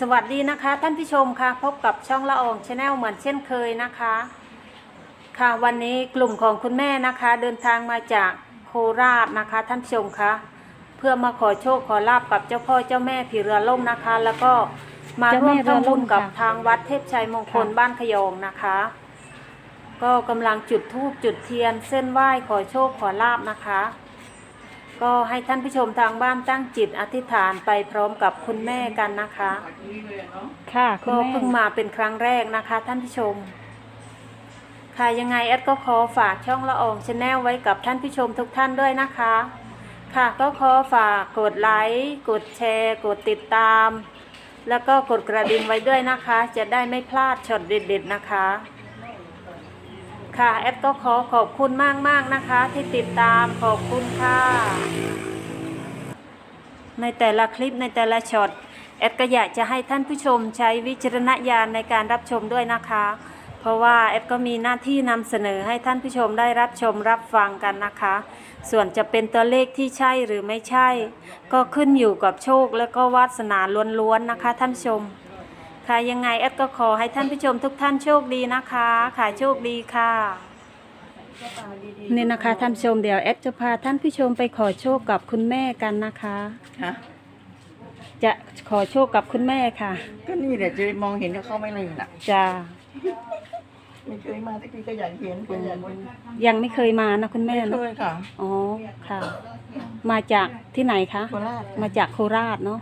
สวัสดีนะคะ ท่านผู้ชมค่ะ พบกับช่องละอองชาแนลเหมือนเช่นเคยนะคะ ค่ะวันนี้กลุ่มของคุณแม่นะคะ เดินทางมาจากโคราชนะคะ ท่านผู้ชมคะเพื่อมาขอโชคขอลาบกับเจ้าพ่อเจ้าแม่ผีเรือล่มนะคะ แล้วก็มาร่วมทำบุญกับทางวัดเทพชัยมงคลบ้านขยองนะคะ ก็กำลังจุดธูปจุดเทียนเส้นไหว้ขอโชคขอลาบนะคะ ก็ให้ท่านผู้ชมทางบ้านตั้งจิตอธิษฐานไปพร้อมกับคุณแม่กันนะคะ ค่ะคุณก็แม่ เพิ่งมาเป็นครั้งแรกนะคะ ท่านผู้ชม ค่ะยังไงแอดก็ขอฝากช่องละอองชาแนลไว้กับท่านผู้ชมทุกท่านด้วยนะคะ ค่ะก็ขอฝากกดไลค์กดแชร์ กดติดตาม แล้วก็กดกระดิ่งไว้ด้วยนะคะ จะได้ไม่พลาดช็อตเด็ดๆนะคะ ค่ะแอดก็ขอขอบคุณมากๆนะคะ ที่ติดตามขอบคุณค่ะ ในแต่ละคลิปในแต่ละช็อตแอดก็อยากจะให้ท่านผู้ชมใช้วิจารณญาณในการรับชมด้วยนะคะ เพราะว่าแอดก็มีหน้าที่นำเสนอให้ท่านผู้ชมได้รับชมรับฟังกันนะคะ ส่วนจะเป็นตัวเลขที่ใช่หรือไม่ใช่ ก็ขึ้นอยู่กับโชคและก็วาสนาล้วนๆนะคะ ท่านชม ค่ะยังไงแอดก็ขอให้ท่านผู้ชมทุกท่านโชคดีนะคะค่ะโชคดีค่ะ นี่นะคะท่านผู้ชมเดี๋ยวแอดจะพาท่านผู้ชมไปขอโชคกับคุณแม่กันนะคะฮะจะขอโชคกับคุณแม่ค่ะก็นี่แหละจะมองเห็นเขาเข้าไม่เลยน่ะจะไม่เคยมาสักทีก็อยากเห็นก็อยากเห็นยังไม่เคยมานะคุณแม่ไม่เนเคอะยค่ะ อ๋อค่ะ มาจากที่ไหนคะ โคราชมาจากโคราชเนาะ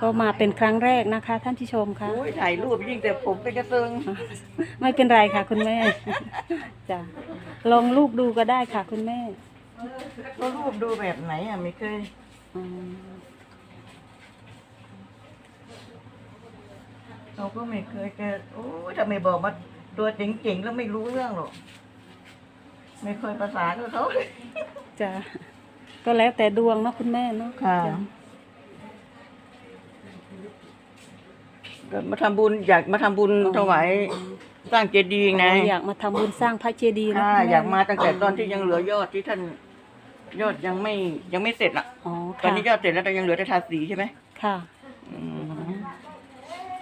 ก็มาเป็นครั้งแรกนะคะ ท่านผู้ชมค่ะ โอ้ยถ่ายรูปยิ่งแต่ผมเป็นกระเซิงไม่เป็นไรค่ะ คุณแม่จ้ะลองรูปดูก็ได้ค่ะ คุณแม่ก็รูปดูแบบไหนอะไม่เคยอืมเราก็ไม่เคยแกโอ้ยถ้าไม่บอกมาตัวเจ๋งๆแล้วไม่รู้เรื่องหรอก ไม่เคยประสานกับเขาจ้ะก็แล้วแต่ดวงเนาะคุณแม่เนาะค่ะ จ้ ก็มาทำบุญอยากมาทำบุญถวายสร้างเจดีย์ไงอ๋ออยากมาทำบุญสร้างพระเจดีย์นะค่ะคุณแอยากมาตั้งแต่ตอนที่ยังเหลือยอดที่ท่านยอดยังไม่ยังไม่เสร็จอะ อ๋อตอนค่ะนี้ยอดเสร็จแล้วแต่ยังเหลือแต่ทาสีใช่ไหมค่ะ อืม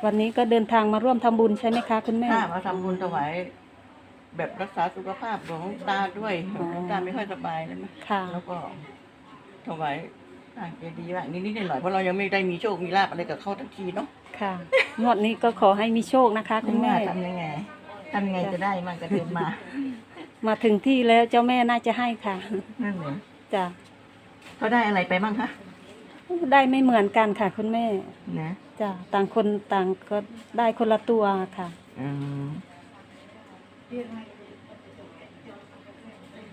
วันนี้ก็เดินทางมาร่วมทำบุญใช่ไหมคะคุณแม่ ถ้ามาทำบุญถวายแบบรักษาสุขภาพของตาด้วยอ๋อตาไม่ค่อยสบายแล้วนะค่ะ แล้วก็ถวายสร้างเจดีย์บ้างนิดๆหน่อยๆเพราะเรายังไม่ได้มีโชคมีลาภอะไรกับเขาทั้งทีเนาะ ค่ะ งวดนี้ก็ขอให้มีโชคนะคะคุณแม่ทำยังไงทำยังไงจะได้มันกระเทือนมามาถึงที่แล้วเจ้าแม่น่าจะให้ค่ะนั่นเหรอจ้ะเขาได้อะไรไปบ้างคะได้ไม่เหมือนกันค่ะ คุณแม่นะจ้ะต่างคนต่างก็ได้คนละตัวค่ะ อืม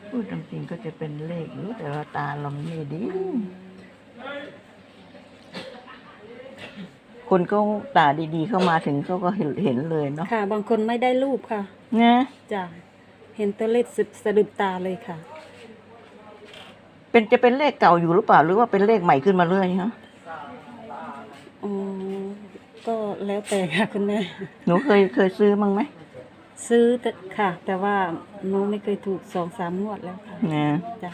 พูดจริงๆก็จะเป็นเลขอยู่แต่ว่าตาเราไม่ดี คนก็ตาดีๆ เข้ามาถึงเขาก็เห็นเห็นเลยเนาะค่ะ บางคนไม่ได้รูปค่ะนะจ้ะเห็นตัวเลขสุดสะดุดตาเลยค่ะ เป็นจะเป็นเลขเก่าอยู่หรือเปล่า หรือว่าเป็นเลขใหม่ขึ้นมาเรื่อยฮะอ๋อก็แล้วแต่ค่ะคุณแม่หนูเคยเคยซื้อมั้งไหมซื้อแต่ค่ะ แต่ว่าหนูไม่เคยถูกสองสามงวดแล้วค่ะนะจ้ะ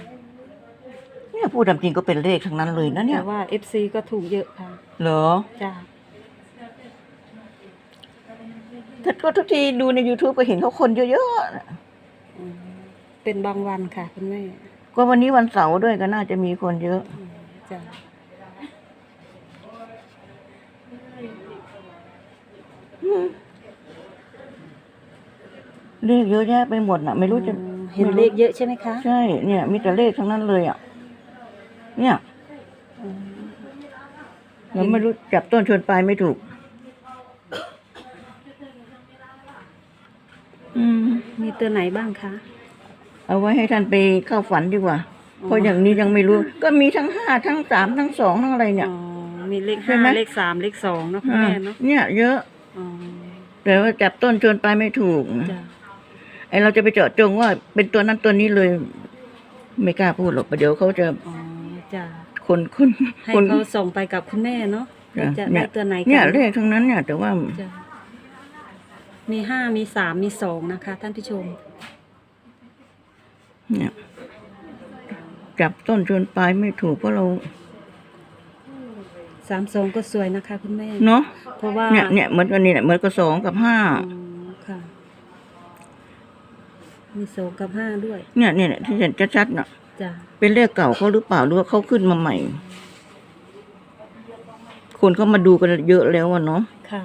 เนี่ยพูดตามจริงก็เป็นเลขทั้งนั้นเลยนะเนี่ยแต่ว่า FC ก็ถูกเยอะค่ะ เหรอจ้ะ ถ้าก็ทุกทีดูใน youtube ก็เห็นเขาคนเยอะๆน่ะอืมเป็นบางวันค่ะคุณแม่ก็วันนี้วันเสาร์ด้วยก็น่าจะมีคนเยอะ อืมจ้ะเลขเยอะแยะไปหมดน่ะ ไม่รู้จะอืมเห็นเลขเยอะใช่ไหมคะใช่ เนี่ย มีแต่เลขทั้งนั้นเลยอะ เนี่ยอืม เราไม่รู้จับต้นชนปลายไม่ถูก อืม มีตัวไหนบ้างคะ เอาไว้ให้ท่านไปเข้าฝันดีกว่าอ๋อเพราะอย่างนี้ยังไม่รู้ ก็มีทั้งห้าทั้งสามทั้งสองทั้งอะไรเนี่ย อ๋อ มีเลขใช่ห้าไหม เลขสามเลขสองเนาะคุณอ่าแม่เนาะเนี่ย เยอะ อ๋อแต่ว่าจับต้นชนปลายไม่ถูกจ้ะไอเราจะไปเจาะจงว่าเป็นตัวนั้นตัวนี้เลย ไม่กล้าพูดหรอกประเดี๋ยวเขาจะอ๋อจ้ะคนคนให้คนเขาส่งไปกับคุณแม่เนาะว่าจะเนี่ได้ยตัวไหนกัเนี่ยเลขทั้งนั้นเนี่ย แต่ว่าจ้ะ มีห้ามีสามมีสองนะคะ ท่านผู้ชม เนี่ยจับต้นชนปลายไม่ถูกเพราะเรา สามสองก็สวยนะคะคุณแม่เนาะเพราะว่าเนี่ยเนี่ยเหมือนกันนี่แหละเหมือนกับสองกับห้าอ๋อค่ะ มีสองกับห้าด้วย เนี่ยเนี่ยเนี่ยที่เห็นชัดๆน่ะ จ้ะเป็นเลขเก่าเขาหรือเปล่าหรือว่าเขาขึ้นมาใหม่ คนเขามาดูกันเยอะแล้วอะเนาะค่ะ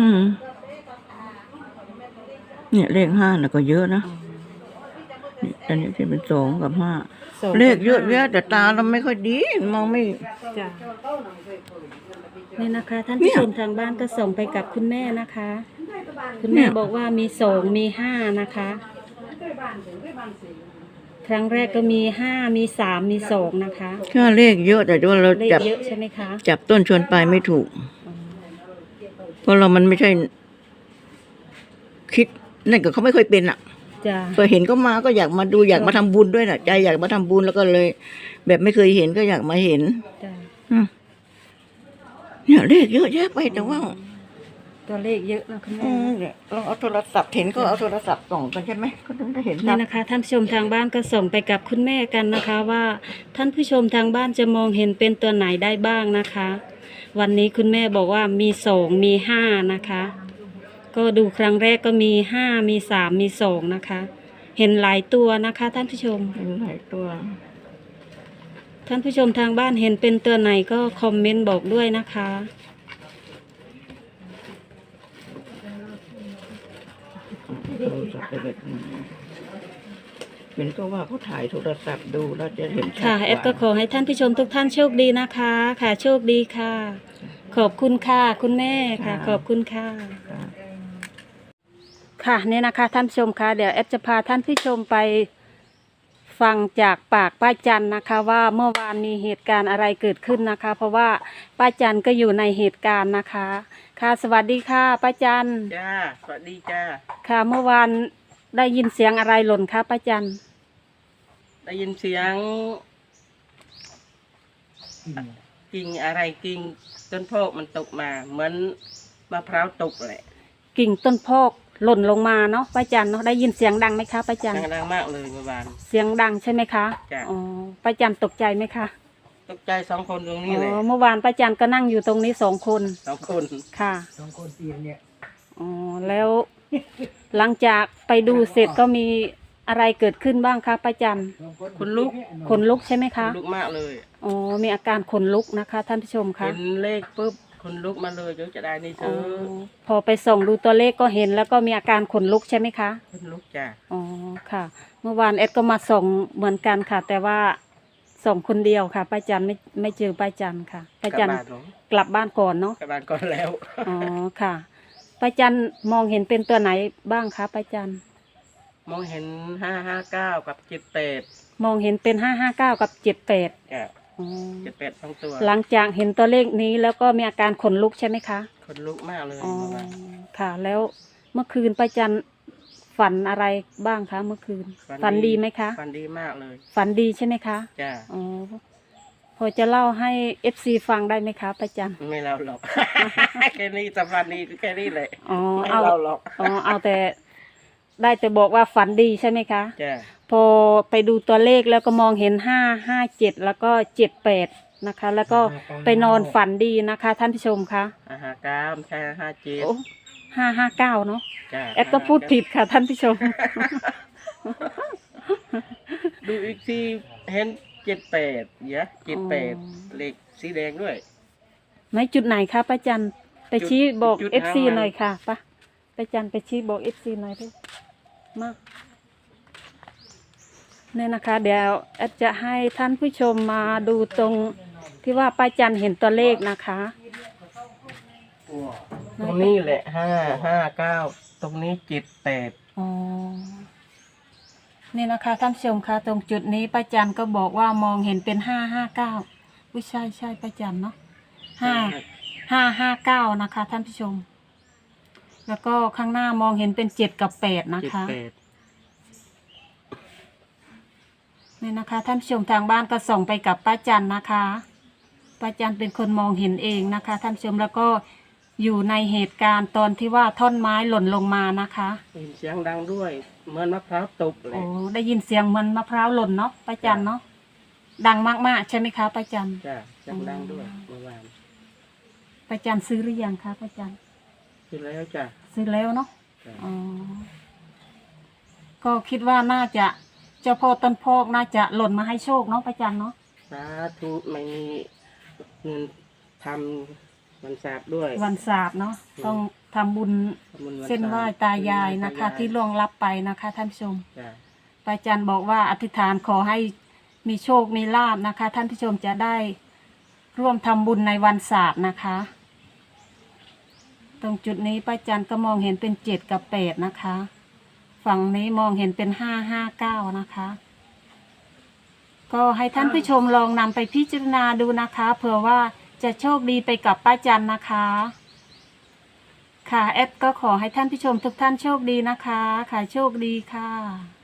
อืมเนี่ยเลขห้าน่ะก็เยอะนะนี่อันนี้ที่เป็นสองกับห้าสองกับเลขเยอะห้าแยะแต่ตาเราไม่ค่อยดีมองไม่ จ้ะนี่นะคะ ท่านเนี่ผู้ยชมทางบ้านก็ส่งไปกับคุณแม่นะคะ คุณเนี่แม่ย บอกว่ามีสองมีห้านะคะ ครั้งแรกก็มีห้ามีสามมีสองนะคะ แค่เลขเยอะแต่ว่าเราเลขจับเยอะใช่ไหมคะ จับต้นชวนปลายไม่ถูก เพราะเรามันไม่ใช่ คิดนั่นก็เขาไม่เคยเป็นอะจ้ะพอเห็นก็มาก็อยากมาดูอยากมาทำบุญด้วยน่ะ ใจอยากมาทำบุญแล้วก็เลย แบบไม่เคยเห็นก็อยากมาเห็นจ้ะอืมเนี่ยเลขเยอะแยะไปแต่ว่า ตัวเลขเยอะนะคุณอืแม่มเนี่ยลองเอาโทรศัพท์เห็นก็เอาโทรศัพท์ส่องกันใช่ไหมก็ถึงได้เห็นชันี่ดนะคะ ท่านผู้ชมทางบ้านก็ส่งไปกับคุณแม่กันนะคะว่า ท่านผู้ชมทางบ้านจะมองเห็นเป็นตัวไหนได้บ้างนะคะ วันนี้คุณแม่บอกว่ามีสองมีห้านะคะ ก็ดูครั้งแรกก็มีห้ามีสามมีสองนะคะ เห็นหลายตัวนะคะ ท่านผู้ชมเห็นหลายตัว ท่านผู้ชมทางบ้านเห็นเป็นตัวไหนก็คอมเมนต์บอกด้วยนะคะโทรศัพท์ไปแบบนี้ เห็นก็ว่าเขาถ่ายโทรศัพท์ดูแล้วจะเห็นชัดค่ะว่าแอดก็ขอให้ท่านผู้ชมทุกท่านโชคดีนะคะ ค่ะโชคดีค่ะ ขอบคุณค่ะคุณแม่ค่ะ ขอบคุณค่ะ ค่ะค่ะเนี่ยนะคะท่านผู้ชมคะเดี๋ยวแอดจะพาท่านผู้ชมไปฟังจากปากป้าจันนะคะว่าเมื่อวานมีเหตุการณ์อะไรเกิดขึ้นนะคะ เพราะว่าป้าจันก็อยู่ในเหตุการณ์นะคะ ค่ะสวัสดีค่ะป้าจันจ้าสวัสดีจ้าค่ะเมื่อวานได้ยินเสียงอะไรหล่นคะป้าจัน ได้ยินเสียงกิ่งอะไรกิ่งต้นโพกมันตกมา เหมือนมะพร้าวตกแหละกิ่งต้นพอกหล่นลงมาเนาะป้าจันเนาะได้ยินเสียงดังไหมคะป้าจันดังดังมากเลยเมื่อวาน เสียงดังใช่ไหมคะจ้ะ อ๋อป้าจันตกใจไหมคะตกใจสองคนตรงนี้อ๋เลยอเมื่อวานป้าจันก็นั่งอยู่ตรงนี้สองคนสองคนค่ะสองคนเตียงเนี่ยอ๋อแล้วหลังจากไปดูเสร็จก็มี อะไรเกิดขึ้นบ้างคะป้าจันคนลุกขนลุกใช่ไหมคคะนลุกมากเลยอ๋อมีอาการขนลุกนะคะ ท่านผู้ชมคะเห็นเลขปุ๊บคนลุกมาเลยเดี๋ยวจะได้นี่เธอ๋ออพอไปส่องดูตัวเลขก็เห็นแล้วก็มีอาการขนลุกใช่ไหมคะคนลุกจ้ะอ๋อค่ะ เมื่อวานเอ็ดก็มาส่งเหมือนกันค่ะ แต่ว่าส่งคนเดียวค่ะป้าจันไม่ไม่เจอป้าจันค่ะป้ากลัจับนบ้านเนาะกลับบ้านก่อนเนาะกลับบ้านก่อนแล้วอ๋อค่ะป้าจันมองเห็นเป็นตัวไหนบ้างคะป้าจัน มองเห็นห้าห้าเก้ากับเจ็ดแปดมองเห็นเป็นห้าห้าเก้ากับเจ็ดแปดจ้ะอ๋อเจ็ดแปดสองตัวหลังจากเห็นตัวเลขนี้แล้วก็มีอาการขนลุกใช่ไหมคะคนลุกมากเลยอ๋อเมื่อวานค่ะ แล้วเมื่อคืนป้าจันฝันอะไรบ้างคะเมื่อคืน ฝันดีไหมคะ ฝันดีมากเลย ฝันดีใช่ไหมคะจ้ะอ๋อพอจะเล่าให้เอฟซีฟังได้ไหมคะป้าจันไม่เล่าหรอกแค่นี้สัมพันธ์นี้แค่นี้เลยอ๋อไม่เอาเล่าหรอกอ๋อเอาแต่ ได้แต่บอกว่าฝันดีใช่ไหมคะ จ้ะพอไปดูตัวเลขแล้วก็มองเห็นห้าห้าเจ็ดแล้วก็เจ็ดแปดนะคะ แล้วก็ไปนอนฝันดีนะคะ ท่านผู้ชมคะอาหารกามใช่ห้าเจ็ดโอ้ห้าห้าเก้าเนาะจ้ะแอดก็พูดผิดค่ะ ท่านผู้ชม ดูอีกทีเห็นเจ็ดแปดเยอะเจ็ดแปดอ๋อ เลขสีแดงด้วย ไหนจุดไหนคะป้าจันไปชี้บอกจุดเอฟซีหางมันหน่อยค่ะป้าป้าจันไปชี้บอกเอฟซีหน่อยด้วย มาเนี่ยนะคะ เดี๋ยวแอดจะให้ท่านผู้ชมมาดูตรงที่ว่าป้าจันเห็นตัวเลขนะคะตรงนี้แหละห้าห้าเก้าตรงนี้เจ็ดแปดอ๋อนี่นะคะท่านผู้ชมคะตรงจุดนี้ป้าจันก็บอกว่ามองเห็นเป็นห้าห้าเก้าอุ้ยใช่ใช่ป้าจันเนาะห้าห้าห้าเก้านะคะ ท่านผู้ชม แล้วก็ข้างหน้ามองเห็นเป็นเจ็ดกับแปดนะเจ็ดคะ แปดนี่นะคะท่านผู้ชมทางบ้านก็ส่งไปกับป้าจันนะคะป้าจันเป็นคนมองเห็นเองนะคะท่านผู้ชมแล้วก็อยู่ในเหตุการณ์ตอนที่ว่าท่อนไม้หล่นลงมานะคะเห็นเสียงดังด้วยเหมือนมะพร้าวตกเลโอ้ยได้ยินเสียงเหมันมะพร้าวหล่นเนาะป้าจันเนาะดังมากๆใช่ไหมคะป้าจันจ้ะจังดังด้วยเมื่อวานป้าจันซื้อหรือยังคะป้าจัน คือแล้วจ้ะ ซื้อแล้วเนาะจ้ะ อ๋อก็คิดว่าน่าจะเจ้าพ่อต้นโพกน่าจะหล่นมาให้โชคเนาะป้าจันเนาะสาธุไม่มีเงินทำมันสาบด้วยวันศาสตร์เนาะต้องทำบุญทำบุญวัเส้นไหว้ตายายนะคะ ที่ล่วงลับไปนะคะท่านผู้ชม จ้ะป้าจันบอกว่าอธิษฐานขอให้มีโชค มีลาบนะคะ ท่านผู้ชมจะได้ร่วมทำบุญในวันศาสตร์นะคะ ตรงจุดนี้ป้าจันก็มองเห็นเป็นเจ็ดกับแปดนะคะ ฝั่งนี้มองเห็นเป็นห้าห้าเก้านะคะ ก็ให้ท่านผู้ชมลองนำไปพิจารณาดูนะคะเผื่อว่าจะโชคดีไปกับป้าจันนะคะ ค่ะแอดก็ขอให้ท่านผู้ชมทุกท่านโชคดีนะคะค่ะโชคดีค่ะ